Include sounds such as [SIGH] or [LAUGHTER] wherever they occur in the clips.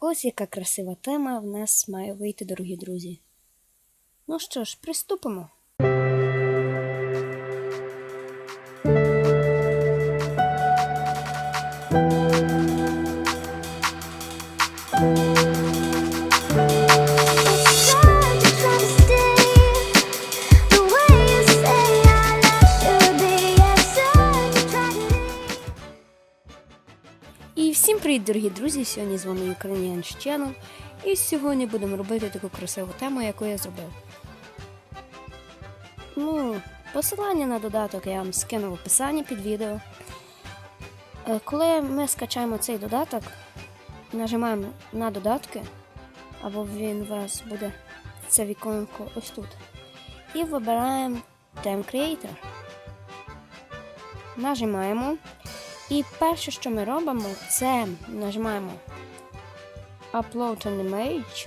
ось яка красива тема в нас має вийти, дорогі друзі. Ну що ж, приступимо. І всім привіт, дорогі друзі! Сьогодні з вами Ukrainian Channel. І сьогодні будемо робити таку красиву тему, яку я зробив. Ну, посилання на додаток я вам скину в описанні під відео. Е, Коли ми скачаємо цей додаток, нажимаємо на додатки, або він у вас буде це віконко ось тут. І вибираємо Theme Creator. Нажимаємо. І перше, що ми робимо, це нажимаємо Upload an image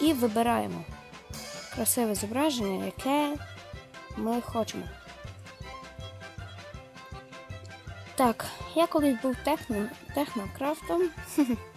і вибираємо красиве зображення, яке ми хочемо. Так, я колись був техно, технокрафтом. [LAUGHS]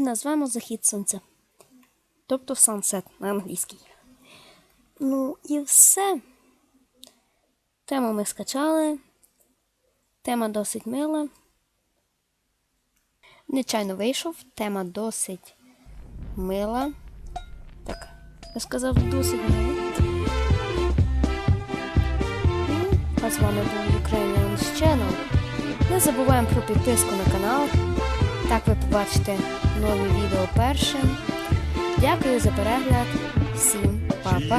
І назвемо захід сонця. Тобто sunset на англійській. Ну і все. Тему ми скачали. Тема досить мила. Нечайно вийшов. Тема досить мила. Так, я сказав досить мила. А з вами був Ukrainian Channel. Не забуваємо про підписку на канал. Так ви побачите нові відео першим. Дякую за перегляд. Всім па-па.